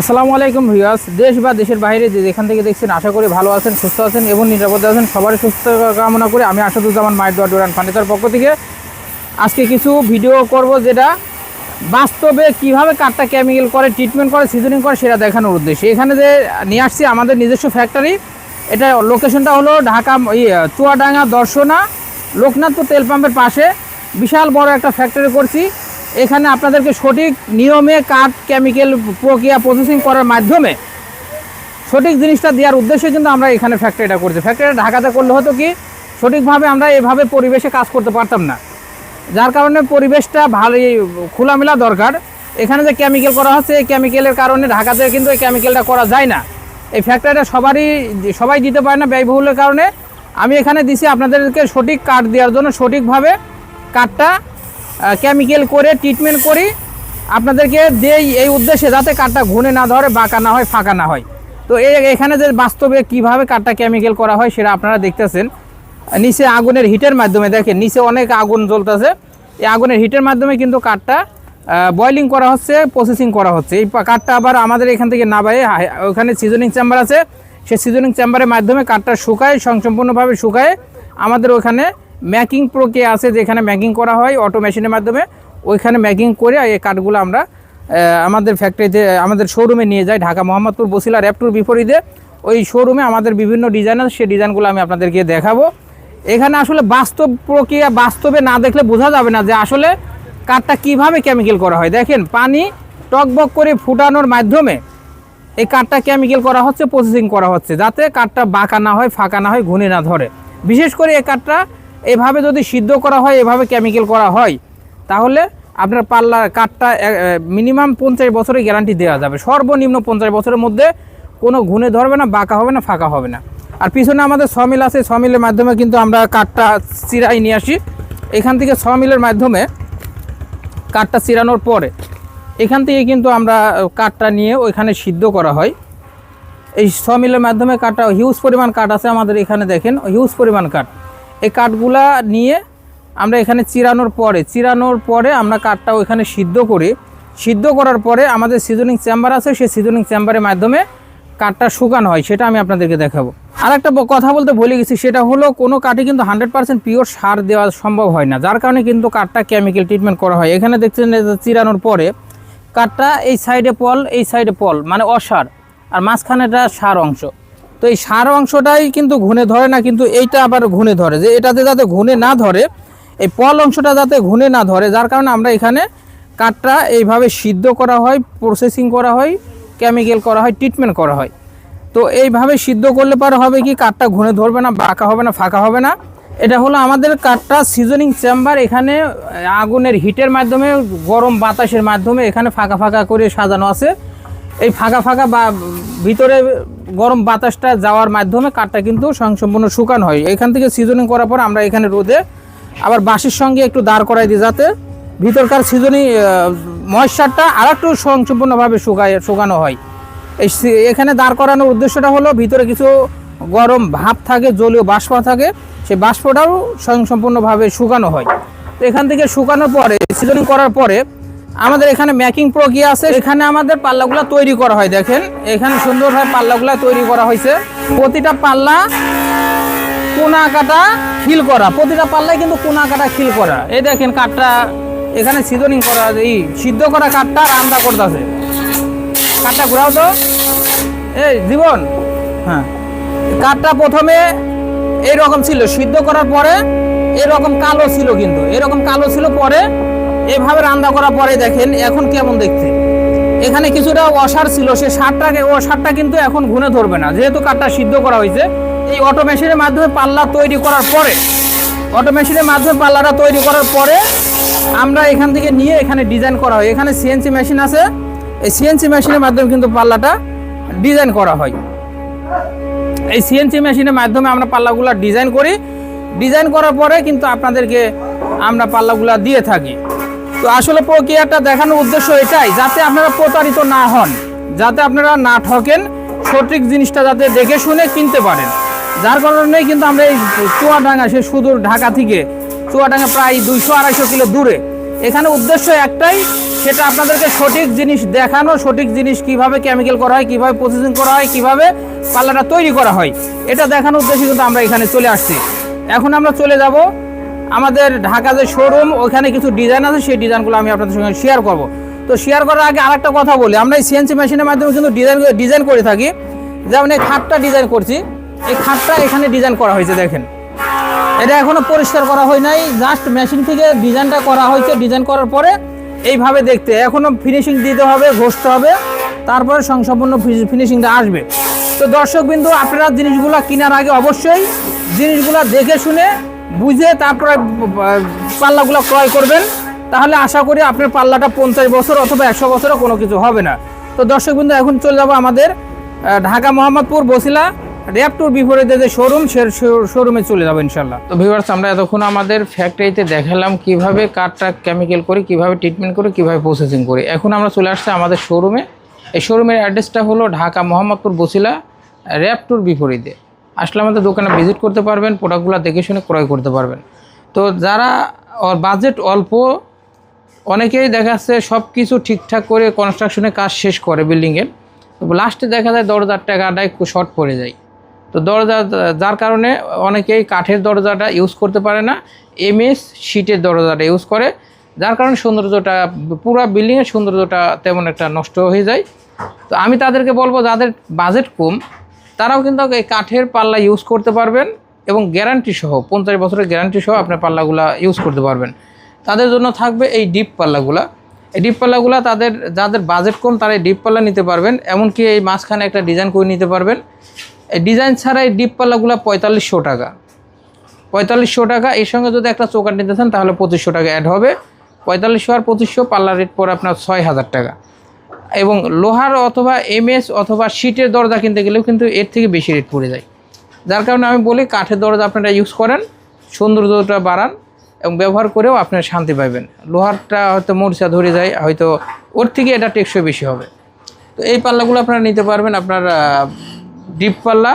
আসসালামু আলাইকুম ভিউয়ার্স। দেশ বা দেশের বাইরে যে যেখান থেকে দেখছেন আশা করি ভালো আছেন সুস্থ আছেন এবং নিরাপদে আছেন সবারই সুস্থ কামনা করে আমি আসাদুজ্জামান মায়ের দোয়া ডোরান ফার্নিচার পক্ষ থেকে আজকে কিছু ভিডিও করব যেটা বাস্তবে কীভাবে কাঠটা কেমিক্যাল করে ট্রিটমেন্ট করে সিজনিং করে সেটা দেখানোর উদ্দেশ্যে। এখানে যে নিয়ে আসছি আমাদের নিজস্ব ফ্যাক্টরি এটা লোকেশনটা হলো ঢাকা ইয়ে, চুয়াডাঙ্গা দর্শনা লোকনাথপুর তেল পাম্পের পাশে। বিশাল বড় একটা ফ্যাক্টরি করছি। এখানে আপনাদেরকে সঠিক নিয়মে কাঠ কেমিক্যাল প্রক্রিয়া প্রসেসিং করার মাধ্যমে সঠিক জিনিসটা দেওয়ার উদ্দেশ্যে কিন্তু আমরা এখানে ফ্যাক্টরিটা করছি। ফ্যাক্টরিটা ঢাকাতে করলে হতো কি, সঠিকভাবে আমরা এভাবে পরিবেশে কাজ করতে পারতাম না। যার কারণে পরিবেশটা ভালোই খোলামেলা দরকার। এখানে যে কেমিক্যাল করা হচ্ছে, এই কেমিক্যালের কারণে ঢাকাতে কিন্তু এই কেমিক্যালটা করা যায় না। এই ফ্যাক্টরিটা সবারই, সবাই দিতে পারে না ব্যয়বহুলের কারণে। আমি এখানে দিছি আপনাদেরকে সঠিক কাঠ দেওয়ার জন্য সঠিকভাবে কাঠটা কেমিক্যাল করে ট্রিটমেন্ট করি। আপনাদেরকে দেই এই উদ্দেশ্যে যাতে কাঠটা ঘুনে না ধরে, বাঁকা না হয়, ফাঁকা না হয়। তো এখানে যে বাস্তবে কীভাবে কাঠটা কেমিক্যাল করা হয় সেটা আপনারা দেখতেছেন। নিচে আগুনের হিটের মাধ্যমে দেখেন, নিচে অনেক আগুন জ্বলতেছে। এই আগুনের হিটের মাধ্যমে কিন্তু কাঠটা বয়লিং করা হচ্ছে প্রসেসিং করা হচ্ছে। এই কাঠটা আবার আমাদের এখান থেকে না বাইরে ওখানে সিজনিং চেম্বার আছে। সেই সিজনিং চেম্বারের মাধ্যমে কাঠটা শুকায় সম্পূর্ণভাবে শুকায়। আমাদের ওখানে ম্যাকিং প্রক্রিয়া আছে যেখানে ম্যাকিং করা হয় অটো মেশিনের মাধ্যমে, ওইখানে ম্যাকিং করে এই কাঠগুলো আমরা আমাদের ফ্যাক্টরিতে আমাদের শোরুমে নিয়ে যাই, ঢাকা মোহাম্মদপুর, বসিলা, র্যাপটুর বিপরীতে। ওই শোরুমে আমাদের বিভিন্ন ডিজাইন আছে, সেই ডিজাইনগুলো আমি আপনাদেরকে দেখাবো। এখানে আসলে বাস্তব প্রক্রিয়া বাস্তবে না দেখলে বোঝা যাবে না যে আসলে কাঠটা কীভাবে কেমিক্যাল করা হয়। দেখেন, পানি টকবক করে ফুটানোর মাধ্যমে এই কাঠটা কেমিক্যাল করা হচ্ছে প্রসেসিং করা হচ্ছে, যাতে কাঠটা বাঁকা না হয়, ফাঁকা না হয় ঘুনে না ধরে। বিশেষ করে এই কাঠটা এভাবে যদি সিদ্ধ করা হয়, এভাবে কেমিক্যাল করা হয়, তাহলে আপনার পাল্লা কাঠটা মিনিমাম পঞ্চাশ বছরের গ্যারান্টি দেওয়া যাবে। সর্বনিম্ন পঞ্চাশ বছরের মধ্যে কোনো ঘুনে ধরবে না, বাঁকা হবে না, ফাঁকা হবে না। আর পিছনে আমাদের সমিল আছে সমিলের মাধ্যমে কিন্তু আমরা কাঠটা চিরাই নিয়ে আসি। এখান থেকে সমিলের মাধ্যমে কাঠটা চিরানোর পরে এখান থেকে কিন্তু আমরা কাঠটা নিয়ে ওইখানে সিদ্ধ করা হয়। এই সমিলের মাধ্যমে কাঠটা হিউজ পরিমাণ কাঠ আছে আমাদের এখানে, দেখেন হিউজ পরিমাণ কাঠ। এই কাঠগুলা নিয়ে আমরা এখানে চিরানোর পরে চিরানোর পরে আমরা কাঠটা ওইখানে সিদ্ধ করি। সিদ্ধ করার পরে আমাদের সিজনিং চেম্বার আছে, সেই সিজনিং চেম্বারের মাধ্যমে কাঠটা শুকানো হয়, সেটা আমি আপনাদেরকে দেখাবো। আর একটা কথা বলতে ভুলে গেছি, সেটা হলো কোনো কাঠে কিন্তু হান্ড্রেড পার্সেন্ট পিওর সার দেওয়া সম্ভব হয় না, যার কারণে কিন্তু কাঠটা কেমিক্যাল ট্রিটমেন্ট করা হয়। এখানে দেখছেন চিরানোর পরে কাঠটা এই সাইডে পল, এই সাইডে পল মানে অসার, আর মাঝখানেটা সার অংশ। তো এই সার অংশটাই কিন্তু ঘুনে ধরে না, কিন্তু এইটা আবার ঘুনে ধরে। যে এটাতে যাতে ঘুনে না ধরে, এই পল অংশটা যাতে ঘুনে না ধরে, যার কারণে আমরা এখানে কাঠটা এইভাবে সিদ্ধ করা হয় প্রসেসিং করা হয় কেমিক্যাল করা হয় ট্রিটমেন্ট করা হয়। তো এইভাবে সিদ্ধ করলে পারে হবে কি, কাঠটা ঘুরে ধরবে না, বাঁকা হবে না, ফাঁকা হবে না। এটা হলো আমাদের কাঠটা সিজনিং চেম্বার এখানে, আগুনের হিটের মাধ্যমে, গরম বাতাসের মাধ্যমে এখানে ফাঁকা ফাঁকা করে সাজানো আছে। এই ফাঁকা ফাঁকা বা ভিতরে গরম বাতাসটা যাওয়ার মাধ্যমে কাঠটা কিন্তু সম্পূর্ণ শুকানো হয়। এখান থেকে সিজনিং করার পর আমরা এখানে রোদে আবার বাঁশের সঙ্গে একটু দাঁড় করাই দিই যাতে ভিতরকার সিজনিং ময়েশ্চারটা আর একটু সম্পূর্ণভাবে শুকায়, শুকানো হয়। এই এখানে দাঁড় করানোর উদ্দেশ্যটা হলো ভিতরে কিছু গরম ভাব থাকে, জলীয় বাষ্প থাকে, সেই বাষ্পটাও স্বয়ং সম্পূর্ণভাবে শুকানো হয়। তো এখান থেকে শুকানোর পরে সিজনিং করার পরে আমাদের এখানে ম্যাকিং প্রক্রিয়া আছে? এখানে আমাদের পাল্লাগুলো তৈরি করা হয়, দেখেন। এখানে সুন্দরভাবে পাল্লাগুলো তৈরি করা হয়েছে। প্রতিটা পাল্লা কোনা কাটা খিল করা। প্রতিটা পাল্লায় কিন্তু কোনা কাটা খিল করা। এই দেখেন কাঠটা, এখানে সিজনিং করা, এই সিদ্ধ করা কাঠটা রান্না করতেছে। কাঠটা ঘুরাও তো। এই, জীবন। হ্যাঁ। কাঠটা প্রথমে এইরকম ছিল, সিদ্ধ করার পরে এরকম কালো ছিল কিন্তু। এরকম কালো ছিল পরে এভাবে রান্না করার পরে দেখেন, এখন কেমন দেখতে? এখানে কিছুটা অসার ছিল, সে সারটাকে, ও সারটা কিন্তু এখন ঘুনে ধরবে না। যেহেতু কাঠটা সিদ্ধ করা হয়েছে, এই অটো মেশিনের মাধ্যমে পাল্লা তৈরি করার পরে অটো মেশিনের মাধ্যমে পাল্লাটা তৈরি করার পরে আমরা এখান থেকে নিয়ে এখানে ডিজাইন করা হয়। এখানে সিএনসি মেশিন আছে। এই সিএনসি মেশিনের মাধ্যমে কিন্তু পাল্লাটা ডিজাইন করা হয়। এই সিএনসি মেশিনের মাধ্যমে আমরা পাল্লাগুলো ডিজাইন করি। ডিজাইন করার পরে কিন্তু আপনাদেরকে আমরা পাল্লাগুলো দিয়ে থাকি। তো আসলে প্রক্রিয়াটা দেখানোর উদ্দেশ্য এটাই, যাতে আপনারা প্রতারিত না হন, যাতে আপনারা না ঠকেন, সঠিক জিনিসটা যাতে দেখে শুনে কিনতে পারেন। যার কারণে কিন্তু আমরা এই চুয়াডাঙ্গা সে সুদূর ঢাকা থেকে চুয়াডাঙ্গা প্রায় দুইশো আড়াইশো কিলো দূরে। এখানে উদ্দেশ্য একটাই, সেটা আপনাদেরকে সঠিক জিনিস দেখানো, সঠিক জিনিস কীভাবে কেমিক্যাল করা হয়, কীভাবে প্রসেসিং করা হয়, কীভাবে পাল্লাটা তৈরি করা হয়, এটা দেখানোর উদ্দেশ্যে কিন্তু আমরা এখানে চলে আসছি। এখন আমরা চলে যাব আমাদের ঢাকা যে শোরুম ওখানে কিছু ডিজাইন আছে, সেই ডিজাইনগুলো আমি আপনাদের সঙ্গে শেয়ার করব। তো শেয়ার করার আগে আরেকটা কথা বলি, আমরা এই সিএনসি মেশিনের মাধ্যমে কিন্তু ডিজাইন ডিজাইন করে থাকি। যেমন এই খাটটা ডিজাইন করছি, এই খাটটা এখানে ডিজাইন করা হয়েছে, দেখেন। এটা এখনও পরিষ্কার করা হয় নাই জাস্ট মেশিন থেকে ডিজাইনটা করা হয়েছে ডিজাইন করার পরে এইভাবে দেখতে। এখনও ফিনিশিং দিতে হবে, ঘষতে হবে, তারপরে সংসম্পূর্ণ ফিনিশিংটা আসবে। তো দর্শক বিন্দু আপনারা জিনিসগুলো কেনার আগে অবশ্যই জিনিসগুলো দেখে শুনে বুঝে তারপরে পাল্লাগুলো ক্রয় করবেন। তাহলে আশা করি আপনার পাল্লাটা পঞ্চাশ বছর অথবা একশো বছরও কোনো কিছু হবে না। তো দর্শক বিন্দু এখন চলে যাব আমাদের ঢাকা মোহাম্মদপুর বসিলা র্যাপটুর বিপরীতে যে শোরুম, সে শোরুমে চলে যাব ইনশাল্লাহ তো ভিউয়ার্স আমরা এতক্ষণ আমাদের ফ্যাক্টরিতে দেখালাম কীভাবে কাঠটা কেমিক্যাল করি, কীভাবে ট্রিটমেন্ট করি, কীভাবে প্রসেসিং করি। এখন আমরা চলে আসছি আমাদের শোরুমে। এই শোরুমের অ্যাড্রেসটা হলো ঢাকা মোহাম্মদপুর বসিলা র্যাপটুর বিপরীতে। আসলে আমাদের দোকানে ভিজিট করতে পারবেন প্রোডাক্টগুলো দেখে শুনে ক্রয় করতে পারবেন। তো যারা বাজেট অল্প, অনেকেই দেখা যাচ্ছে সব কিছু ঠিকঠাক করে কনস্ট্রাকশনের কাজ শেষ করে বিল্ডিংয়ের তো লাস্টে দেখা যায় দরজার টাকাটা একটু শর্ট পড়ে যায়। তো দরজা, যার কারণে অনেকেই কাঠের দরজাটা ইউজ করতে পারে না এমএস শিটের দরজাটা ইউজ করে। যার কারণে সৌন্দর্যটা, পুরো বিল্ডিংয়ের সৌন্দর্যটা তেমন একটা নষ্ট হয়ে যায়। তো আমি তাদেরকে বলব, যাদের বাজেট কম তারাও কিন্তু এই কাঠের পাল্লা ইউজ করতে পারবেন এবং গ্যারান্টি সহ, পঞ্চাশ বছরের গ্যারান্টি সহ আপনার পাল্লাগুলা ইউজ করতে পারবেন। তাদের জন্য থাকবে এই ডিপ পাল্লাগুলা। এই ডিপ পাল্লাগুলা তাদের, যাদের বাজেট কম, তারা এই ডিপ পাল্লা নিতে পারবেন। এমনকি এই মাঝখানে একটা ডিজাইন করে নিতে পারবেন। এই ডিজাইন ছাড়া এই ডিপ পাল্লাগুলা পঁয়তাল্লিশশো টাকা। পঁয়তাল্লিশশো টাকা, এর সঙ্গে যদি একটা চৌকাট নিতে চান, তাহলে পঁচিশশো টাকা অ্যাড হবে। পঁয়তাল্লিশশো আর পঁচিশশো পাল্লা রেট পরে আপনার ছয় হাজার টাকা। এবং লোহার অথবা এমএস অথবা শীটের দরজা কিনতে গেলেও কিন্তু এর থেকে বেশি রেট পড়ে যায়। যার কারণে আমি বলি কাঠের দরজা আপনারা ইউজ করেন, সৌন্দর্যটা বাড়ান এবং ব্যবহার করেও আপনারা শান্তি পাবেন। লোহারটা হয়তো মরিচা ধরে যায়, হয়তো ওর থেকে এটা টেকসই বেশি হবে। তো এই পাল্লাগুলো আপনারা নিতে পারবেন আপনার ডিপ পাল্লা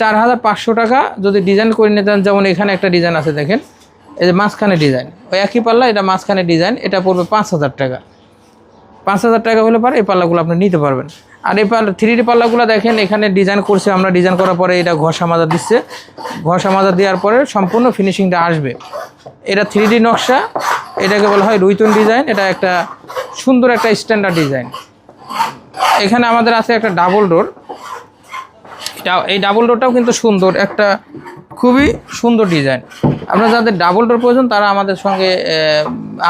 চার হাজার পাঁচশো টাকা যদি ডিজাইন করে নিতে চান, যেমন এখানে একটা ডিজাইন আছে দেখেন, এই যে মাঝখানে ডিজাইন ওই একই পাল্লা, এটা মাঝখানে ডিজাইন এটা পড়বে পাঁচ হাজার টাকা। পাঁচ হাজার টাকা হলে পারে এই পাল্লাগুলো আপনি নিতে পারবেন। আর এই পাল্লা থ্রি ডি পাল্লাগুলো দেখেন, এখানে ডিজাইন করছে আমরা ডিজাইন করার পরে এটা ঘষা মাজা দিচ্ছে। ঘষা মাজা দেওয়ার পরে সম্পূর্ণ ফিনিশিংটা আসবে। এটা থ্রি ডি নকশা, এটাকে বলা হয় রুইতন ডিজাইন এটা একটা সুন্দর একটা স্ট্যান্ডার্ড ডিজাইন এখানে আমাদের আছে একটা ডাবল ডোর এই ডাবল ডোরটাও কিন্তু সুন্দর, একটা খুবই সুন্দর ডিজাইন। আপনার যাদের ডাবল ডোর প্রয়োজন, তারা আমাদের সঙ্গে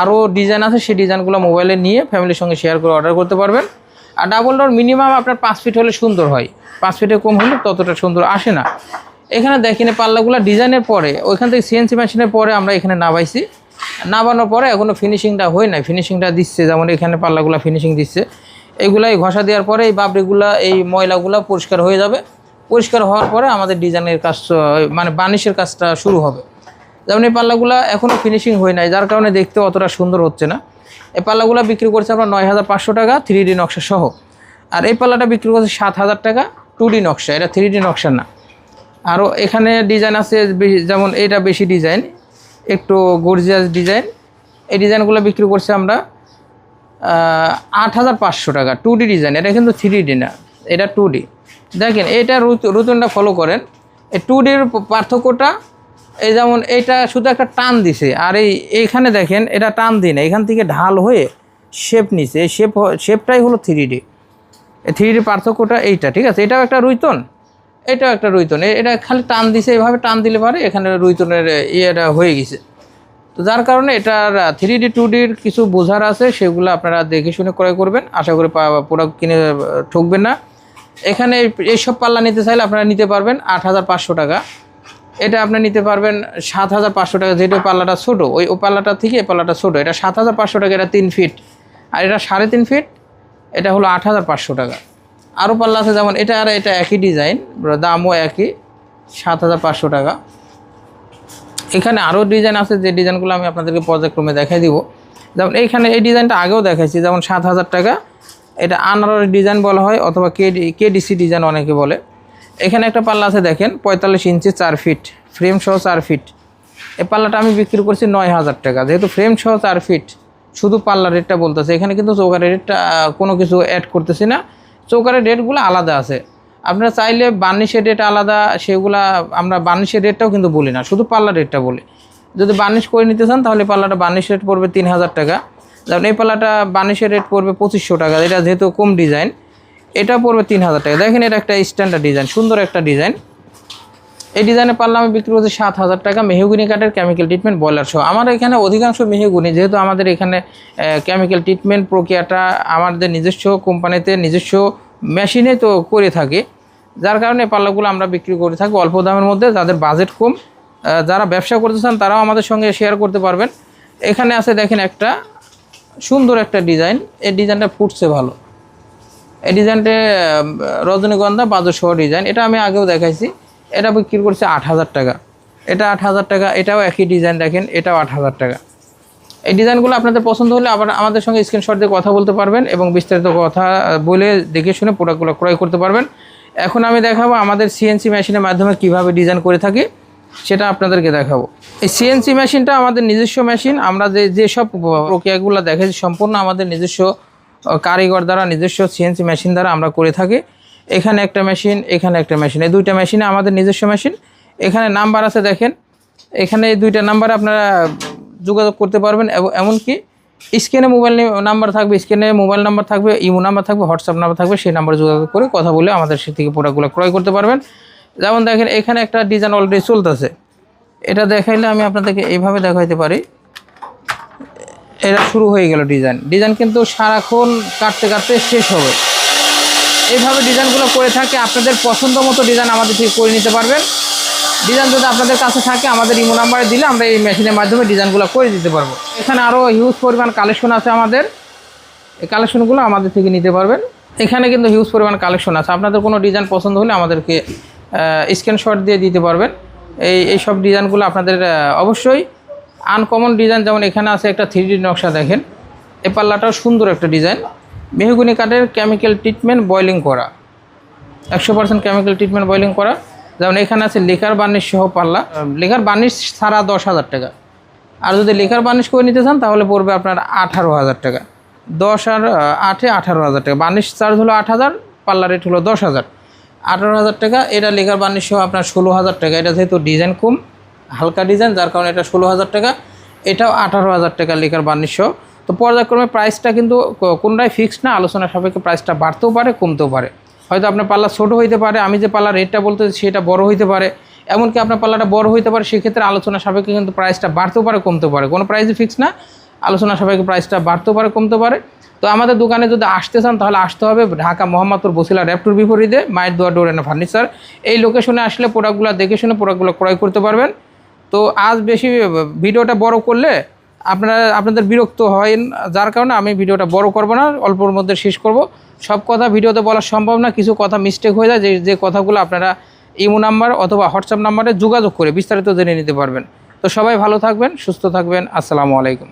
আরও ডিজাইন আছে, সেই ডিজাইনগুলো মোবাইলে নিয়ে ফ্যামিলির সঙ্গে শেয়ার করে অর্ডার করতে পারবেন। আর ডাবল ডোর মিনিমাম আপনার পাঁচ ফিট হলে সুন্দর হয়। পাঁচ ফিটে কম হলে ততটা সুন্দর আসে না। এখানে দেখেন পাল্লাগুলো ডিজাইনের পরে, ওইখান থেকে সিএনসি মেশিনের পরে আমরা এখানে নাবাইছি নাবানোর পরে এখনও ফিনিশিংটা হয় নাই ফিনিশিংটা দিচ্ছে, যেমন এখানে পাল্লাগুলো ফিনিশিং দিচ্ছে। এগুলাই ঘষা দেওয়ার পরে এই বাবরিগুলা, এই ময়লাগুলো পরিষ্কার হয়ে যাবে। পরিষ্কার হওয়ার পরে আমাদের ডিজাইনের কাজ মানে বানিশের কাজটা শুরু হবে। যেমন এই পাল্লাগুলো এখনও ফিনিশিং হয় নাই, যার কারণে দেখতে অতটা সুন্দর হচ্ছে না। এই পাল্লাগুলো বিক্রি করছে আমরা নয় হাজার পাঁচশো টাকা থ্রি ডি নকশা সহ। আর এই পাল্লাটা বিক্রি করছে সাত হাজার টাকা টু ডি নকশা, এটা থ্রি ডি নকশা না। আরও এখানে ডিজাইন আছে যেমন এটা বেশি ডিজাইন, একটু গর্জিয়াস ডিজাইন। এই ডিজাইনগুলো বিক্রি করছে আমরা আট হাজার পাঁচশো টাকা টু ডি ডিজাইন, এটা কিন্তু থ্রি ডি না, এটা টু ডি দেখেন, এটা রুতুনটা ফলো করেন। এই টু ডির পার্থক্যটা, এই যেমন এটা শুধু একটা টান দিছে, আর এই এইখানে দেখেন, এটা টান দিই না। এখান থেকে ঢাল হয়ে শেপ নিছে। এই শেপ শেপটাই হলো থ্রি ডি থ্রি ডি পার্থক্যটা এইটা, ঠিক আছে? এটাও একটা রুইতন। এটাও একটা রুইতন। এটা খালি টান দিছে এইভাবে টান দিলে পারে, এখানে রুইতনের ইয়েটা হয়ে গেছে। তো যার কারণে এটার থ্রি ডি টু ডির কিছু বোঝার আছে, সেগুলো আপনারা দেখে শুনে ক্রয় করবেন। আশা করি প্রোডাক্ট কিনে ঠকবেন না। এখানে এই- এইসব পাল্লা নিতে চাইলে আপনারা নিতে পারবেন আট হাজার পাঁচশো টাকা। এটা আপনি নিতে পারবেন সাত হাজার পাঁচশো টাকা যেটা পাল্লাটা ছোটো, ওই ও পাল্লাটা থেকে এই পাল্লাটা ছোটো। এটা সাত হাজার পাঁচশো টাকা, এটা তিন ফিট। আর এটা সাড়ে তিন ফিট, এটা হলো আট হাজার পাঁচশো টাকা। আরও পাল্লা আছে, যেমন এটা আর এটা একই ডিজাইন, দামও একই, সাত হাজার পাঁচশো টাকা। এখানে আরও ডিজাইন আছে, যে ডিজাইনগুলো আমি আপনাদেরকে পর্যায়ক্রমে দেখাই দিব। যেমন এইখানে এই ডিজাইনটা আগেও দেখাইছি, যেমন সাত হাজার টাকা এটা আনারস ডিজাইন বলা হয় অথবা কে কেডিসি ডিজাইন অনেকে বলে। এখানে একটা পাল্লা আছে দেখেন, পঁয়তাল্লিশ ইঞ্চি চার ফিট ফ্রেম সহ চার ফিট। এই পাল্লাটা আমি বিক্রি করছি নয় হাজার টাকা। যেহেতু ফ্রেম সহ চার ফিট, শুধু পাল্লার রেটটা বলতেছে। এখানে কিন্তু চৌকারের রেটটা কোনো কিছু অ্যাড করতেছি না। চৌকারের রেটগুলো আলাদা আছে। আপনারা চাইলে বার্নিশের রেট আলাদা, সেগুলা আমরা বার্নিশের রেটটাও কিন্তু বলি না। শুধু পাল্লার রেটটা বলি। যদি বার্নিশ করে নিতে চান, তাহলে পাল্লাটা বার্নিশ রেট পড়বে তিন হাজার টাকা। যেমন এই পাল্লাটা বার্নিশের রেট পড়বে পঁচিশশো টাকা, এটা যেহেতু কম ডিজাইন এটা পড়বে তিন হাজার টাকা। দেখেন এটা একটা স্ট্যান্ডার্ড ডিজাইন সুন্দর একটা ডিজাইন এই ডিজাইনের পাল্লা আমি বিক্রি করছি সাত হাজার টাকা মেহগুনি কাঠের কেমিক্যাল ট্রিটমেন্ট বয়লার সহ। আমার এখানে অধিকাংশ মেহগুনি, যেহেতু আমাদের এখানে কেমিক্যাল ট্রিটমেন্ট প্রক্রিয়াটা আমাদের নিজস্ব কোম্পানিতে, নিজস্ব মেশিনে তো করে থাকে। যার কারণে পাল্লাগুলো আমরা বিক্রি করে থাকি অল্প দামের মধ্যে, যাদের বাজেট কম যারা ব্যবসা করতে চান তারাও আমাদের সঙ্গে শেয়ার করতে পারবেন। এখানে আছে দেখেন একটা সুন্দর একটা ডিজাইন। এই ডিজাইনটা ফুটছে ভালো। এই ডিজাইনটা রজনীগন্ধা বাজসহ ডিজাইন। এটা আমি আগেও দেখাইছি। এটা বিক্রি করছে আট হাজার টাকা। এটা আট হাজার টাকা, এটাও একই ডিজাইন দেখেন, এটাও আট হাজার টাকা। এই ডিজাইনগুলো আপনাদের পছন্দ হলে আবার আমাদের সঙ্গে স্ক্রিনশট দিয়ে কথা বলতে পারবেন এবং বিস্তারিত কথা বলে দেখে শুনে প্রোডাক্টগুলো ক্রয় করতে পারবেন। এখন আমি দেখাবো আমাদের সিএনসি মেশিনের মাধ্যমে কীভাবে ডিজাইন করে থাকি, সেটা আপনাদেরকে দেখাবো। এই সিএনসি মেশিনটা আমাদের নিজস্ব মেশিন। আমরা যে যেসব প্রক্রিয়াগুলো দেখেছি, সম্পূর্ণ আমাদের নিজস্ব কারিগর দ্বারা নিজস্ব সিএনসি মেশিন দ্বারা আমরা করে থাকি। এখানে একটা মেশিন, এখানে একটা মেশিন। এই দুইটা মেশিনে আমাদের নিজস্ব মেশিন। এখানে নাম্বার আছে দেখেন। এখানে এই দুইটা নাম্বারে আপনারা যোগাযোগ করতে পারবেন। এবং এমনকি স্ক্রিনে মোবাইল নাম্বার থাকবে, স্ক্রিনে মোবাইল নাম্বার থাকবে, ইমো নাম্বার থাকবে, হোয়াটসঅ্যাপ নাম্বার থাকবে, সেই নাম্বারে যোগাযোগ করে কথা বলে আমাদের সে থেকে প্রোডাক্টগুলো ক্রয় করতে পারবেন। যেমন দেখেন, এখানে একটা ডিজাইন অলরেডি চলতেছে। এটা দেখাইলে আমি আপনাদেরকে এইভাবে দেখাইতে পারি। এটা শুরু হয়ে গেল ডিজাইন। ডিজাইন কিন্তু সারাক্ষণ কাটতে কাটতে শেষ হবে। এইভাবে ডিজাইনগুলো করে থাকে, আপনাদের পছন্দ মতো ডিজাইন আমাদের থেকে করে নিতে পারবেন। ডিজাইন যদি আপনাদের কাছে থাকে, আমাদের ইমো নাম্বারে দিলে আমরা এই মেশিনের মাধ্যমে ডিজাইনগুলো করে দিতে পারব। এখানে আরও হিউজ পরিমাণ কালেকশন আছে আমাদের। এই কালেকশনগুলো আমাদের থেকে নিতে পারবেন। এখানে কিন্তু হিউজ পরিমাণ কালেকশন আছে। আপনাদের কোনো ডিজাইন পছন্দ হলে আমাদেরকে স্ক্রিনশট দিয়ে দিতে পারবেন। এই এইসব ডিজাইনগুলো আপনাদের অবশ্যই আনকমন ডিজাইন যেমন এখানে আছে একটা থ্রি নকশা দেখেন। এ পাল্লাটাও সুন্দর একটা ডিজাইন মেহগুনি কাঠের কেমিক্যাল ট্রিটমেন্ট বয়লিং করা। একশো পার্সেন্ট কেমিক্যাল ট্রিটমেন্ট বয়লিং করা। যেমন এখানে আছে লেখার বার্নিশ সহ পাল্লা। লেখার বার্নিশ ছাড়া দশ হাজার টাকা। আর যদি লেখার বার্নিশ করে নিতে চান, তাহলে পড়বে আপনার আঠারো হাজার টাকা। দশ আর আটে আঠারো হাজার টাকা। বার্নিশ চার্জ হলো আট হাজার, পাল্লা রেট হলো দশ হাজার। আঠারো হাজার টাকা, এটা লেখার বার্নিশ সহ আপনার ষোলো হাজার টাকা। এটা যেহেতু ডিজাইন কম, হালকা ডিজাইন, যার কারণে এটা ষোলো হাজার টাকা, এটাও আঠারো হাজার টাকা লেখার বার্নিশ সহ। তো পর্যায়ক্রমে প্রাইসটা কিন্তু কোনটাই ফিক্সড না আলোচনা সাপেক্ষে প্রাইসটা বাড়তেও পারে, কমতেও পারে। হয়তো আপনার পাল্লা ছোটো হইতে পারে, আমি যে পাল্লার রেটটা বলতে সেটা বড় হইতে পারে। এমনকি আপনার পাল্লাটা বড় হইতে পারে, সেক্ষেত্রে আলোচনা সাপেক্ষে কিন্তু প্রাইসটা বাড়তেও পারে, কমতেও পারে। কোনো প্রাইসই ফিক্স না আলোচনা সাপেক্ষে প্রাইসটা বাড়তেও পারে কমতে পারে। তো আমাদের দোকানে যদি আসতে চান, তাহলে আসতে হবে ঢাকা মোহাম্মদপুর বসিলা র্যাপটুর বিপরীতে, মায়ের দোয়া ডোর এনে ফার্নিচার এই লোকেশনে আসলে প্রোডাক্টগুলো দেখে শুনে প্রোডাক্টগুলো ক্রয় করতে পারবেন। তো আজ বেশি ভিডিওটা বড় করলে আপনারা, আপনাদের বিরক্ত হয় যার কারণে আমি ভিডিওটা বড় করব না, অল্পর মধ্যে শেষ করব। সব কথা ভিডিওতে বলা সম্ভব না, কিছু কথা মিস্টেক হয়ে যায়, যে যে কথাগুলো আপনারা ইমো নাম্বার অথবা হোয়াটসঅ্যাপ নাম্বারে যোগাযোগ করে বিস্তারিত জেনে নিতে পারবেন। তো সবাই ভালো থাকবেন, সুস্থ থাকবেন, আসসালামু আলাইকুম।